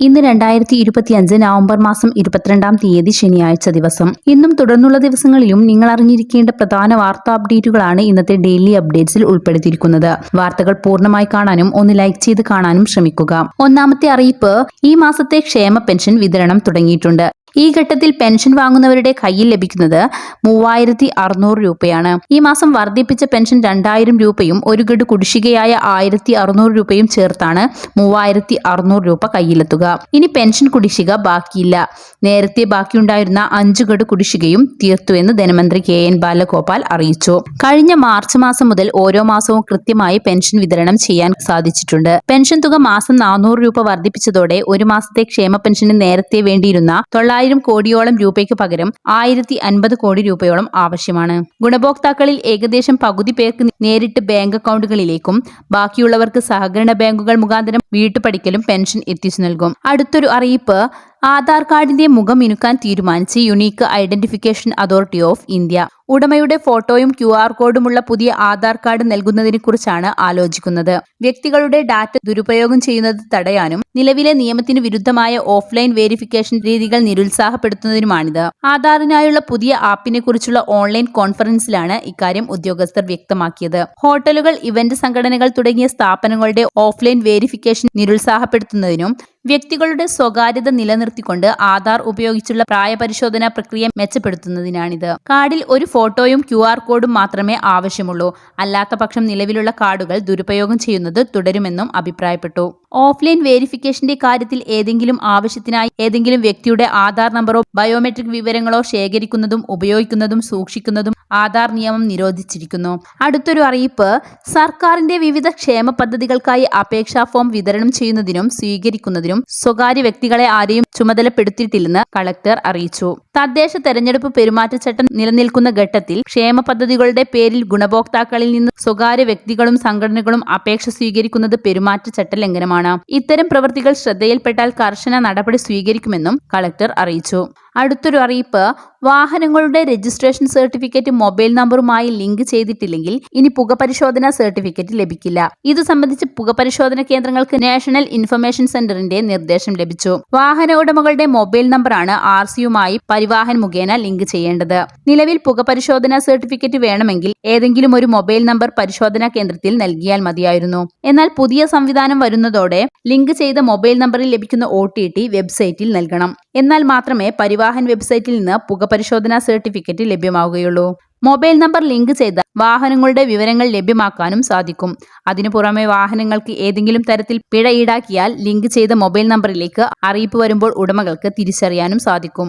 ഇന്ന് രണ്ടായിരത്തി ഇരുപത്തിയഞ്ച് നവംബർ മാസം ഇരുപത്തിരണ്ടാം തീയതി ശനിയാഴ്ച ദിവസം. ഇന്നും തുടർന്നുള്ള ദിവസങ്ങളിലും നിങ്ങൾ അറിഞ്ഞിരിക്കേണ്ട പ്രധാന വാർത്താ അപ്ഡേറ്റുകളാണ് ഇന്നത്തെ ഡെയിലി അപ്ഡേറ്റ്സിൽ ഉൾപ്പെടുത്തിയിരിക്കുന്നത്. വാർത്തകൾ പൂർണമായി കാണാനും ഒന്ന് ലൈക്ക് ചെയ്ത് കാണാനും ശ്രമിക്കുക. ഒന്നാമത്തെ അറിയിപ്പ് ഈ മാസത്തെ ക്ഷേമ പെൻഷൻ വിതരണം തുടങ്ങിയിട്ടുണ്ട്. ഈ ഘട്ടത്തിൽ പെൻഷൻ വാങ്ങുന്നവരുടെ കയ്യിൽ ലഭിക്കുന്നത് മൂവായിരത്തി അറുന്നൂറ് രൂപയാണ്. ഈ മാസം വർദ്ധിപ്പിച്ച പെൻഷൻ രണ്ടായിരം രൂപയും ഒരു ഗഡു കുടിശ്ശികയായ ആയിരത്തി അറുന്നൂറ് രൂപയും ചേർത്താണ് മൂവായിരത്തി അറുന്നൂറ് രൂപ കയ്യിലെത്തുക. ഇനി പെൻഷൻ കുടിശ്ശിക ബാക്കിയില്ല. നേരത്തെ ബാക്കിയുണ്ടായിരുന്ന അഞ്ചു ഗഡു കുടിശ്ശികയും തീർത്തുവെന്ന് ധനമന്ത്രി കെ എൻ ബാലഗോപാൽ അറിയിച്ചു. കഴിഞ്ഞ മാർച്ച് മാസം മുതൽ ഓരോ മാസവും കൃത്യമായി പെൻഷൻ വിതരണം ചെയ്യാൻ സാധിച്ചിട്ടുണ്ട്. പെൻഷൻ തുക മാസം നാനൂറ് രൂപ വർദ്ധിപ്പിച്ചതോടെ ഒരു മാസത്തെ ക്ഷേമ പെൻഷന് നേരത്തെ വേണ്ടിയിരുന്ന തൊള്ളായിരം കോടിയോളം രൂപയ്ക്ക് പകരം ആയിരത്തി അൻപത് കോടി രൂപയോളം ആവശ്യമാണ്. ഗുണഭോക്താക്കളിൽ ഏകദേശം പകുതി പേർക്ക് നേരിട്ട് ബാങ്ക് അക്കൗണ്ടുകളിലേക്കും ബാക്കിയുള്ളവർക്ക് സഹകരണ ബാങ്കുകൾ മുഖാന്തരം വീട്ടുപടിക്കലും പെൻഷൻ എത്തിച്ചു നൽകും. അടുത്തൊരു അറിയിപ്പ് ആധാർ കാർഡിന്റെ മുഖം മിനുക്കാൻ തീരുമാനിച്ച് unique identification authority of India. ഉടമയുടെ ഫോട്ടോയും ക്യു ആർ കോഡുമുള്ള പുതിയ ആധാർ കാർഡ് നൽകുന്നതിനെക്കുറിച്ചാണ് ആലോചിക്കുന്നത്. വ്യക്തികളുടെ ഡാറ്റ ദുരുപയോഗം ചെയ്യുന്നത് തടയാനും നിലവിലെ നിയമത്തിന് വിരുദ്ധമായ ഓഫ്ലൈൻ വെരിഫിക്കേഷൻ രീതികൾ നിരുത്സാഹപ്പെടുത്തുന്നതിനുമാണിത്. ആധാറിനായുള്ള പുതിയ ആപ്പിനെ കുറിച്ചുള്ള ഓൺലൈൻ കോൺഫറൻസിലാണ് ഇക്കാര്യം ഉദ്യോഗസ്ഥർ വ്യക്തമാക്കിയത്. ഹോട്ടലുകൾ ഇവന്റ് സംഘടനകൾ തുടങ്ങിയ സ്ഥാപനങ്ങളുടെ ഓഫ്ലൈൻ വെരിഫിക്കേഷൻ നിരുത്സാഹപ്പെടുത്തുന്നതിനും വ്യക്തികളുടെ സ്വകാര്യത നിലനിർത്തിക്കൊണ്ട് ആധാർ ഉപയോഗിച്ചുള്ള പ്രായപരിശോധനാ പ്രക്രിയ മെച്ചപ്പെടുത്തുന്നതിനാണിത്. കാർഡിൽ ഒരു ഫോട്ടോയും ക്യു കോഡും മാത്രമേ ആവശ്യമുള്ളൂ. അല്ലാത്ത പക്ഷം നിലവിലുള്ള കാർഡുകൾ ദുരുപയോഗം ചെയ്യുന്നത് തുടരുമെന്നും അഭിപ്രായപ്പെട്ടു. ഓഫ്ലൈൻ വെരിഫിക്കേഷന്റെ കാര്യത്തിൽ ഏതെങ്കിലും ആവശ്യത്തിനായി ഏതെങ്കിലും വ്യക്തിയുടെ ആധാർ നമ്പറോ ബയോമെട്രിക് വിവരങ്ങളോ ശേഖരിക്കുന്നതും ഉപയോഗിക്കുന്നതും സൂക്ഷിക്കുന്നതും ആധാർ നിയമം നിരോധിച്ചിരിക്കുന്നു. അടുത്തൊരു അറിയിപ്പ് സർക്കാരിന്റെ വിവിധ ക്ഷേമ പദ്ധതികൾക്കായി അപേക്ഷാ ഫോം വിതരണം ചെയ്യുന്നതിനും സ്വീകരിക്കുന്നതിനും സ്വകാര്യ വ്യക്തികളെ ആരെയും ചുമതലപ്പെടുത്തിയിട്ടില്ലെന്ന് കളക്ടർ അറിയിച്ചു. തദ്ദേശ തെരഞ്ഞെടുപ്പ് പെരുമാറ്റച്ചട്ടം നിലനിൽക്കുന്ന ഘട്ടത്തിൽ ക്ഷേമ പദ്ധതികളുടെ പേരിൽ ഗുണഭോക്താക്കളിൽ നിന്ന് സ്വകാര്യ വ്യക്തികളും സംഘടനകളും അപേക്ഷ സ്വീകരിക്കുന്നത് പെരുമാറ്റച്ചട്ട ലംഘനമാണ്. ഇത്തരം പ്രവൃത്തികൾ ശ്രദ്ധയിൽപ്പെട്ടാൽ കർശന നടപടി സ്വീകരിക്കുമെന്നും കളക്ടർ അറിയിച്ചു. അടുത്തൊരു അറിയിപ്പ് വാഹനങ്ങളുടെ രജിസ്ട്രേഷൻ സർട്ടിഫിക്കറ്റ് മൊബൈൽ നമ്പറുമായി ലിങ്ക് ചെയ്തിട്ടില്ലെങ്കിൽ ഇനി പുകപരിശോധന സർട്ടിഫിക്കറ്റ് ലഭിക്കില്ല. ഇത് സംബന്ധിച്ച് പുകപരിശോധന കേന്ദ്രങ്ങൾക്ക് നാഷണൽ ഇൻഫർമേഷൻ സെന്ററിന്റെ നിർദ്ദേശം ലഭിച്ചു. വാഹന ഉടമകളുടെ മൊബൈൽ നമ്പറാണ് ആർ സിയുമായി പരിവാഹൻ മുഖേന ലിങ്ക് ചെയ്യേണ്ടത്. നിലവിൽ പുകപരിശോധനാ സർട്ടിഫിക്കറ്റ് വേണമെങ്കിൽ ഏതെങ്കിലും ഒരു മൊബൈൽ നമ്പർ പരിശോധനാ കേന്ദ്രത്തിൽ നൽകിയാൽ മതിയായിരുന്നു. എന്നാൽ പുതിയ സംവിധാനം വരുന്നതോടെ ലിങ്ക് ചെയ്ത മൊബൈൽ നമ്പറിൽ ലഭിക്കുന്ന ഒ വെബ്സൈറ്റിൽ നൽകണം. എന്നാൽ മാത്രമേ പരിവാഹൻ വെബ്സൈറ്റിൽ നിന്ന് പുകപരിശോധനാ സർട്ടിഫിക്കറ്റ് ലഭ്യമാവുകയുള്ളൂ. മൊബൈൽ നമ്പർ ലിങ്ക് ചെയ്ത വാഹനങ്ങളുടെ വിവരങ്ങൾ ലഭ്യമാക്കാനും സാധിക്കും. അതിനു പുറമെ വാഹനങ്ങൾക്ക് ഏതെങ്കിലും തരത്തിൽ പിഴ ഈടാക്കിയാൽ ലിങ്ക് ചെയ്ത മൊബൈൽ നമ്പറിലേക്ക് അറിയിപ്പ് വരുമ്പോൾ ഉടമകൾക്ക് തിരിച്ചറിയാനും സാധിക്കും.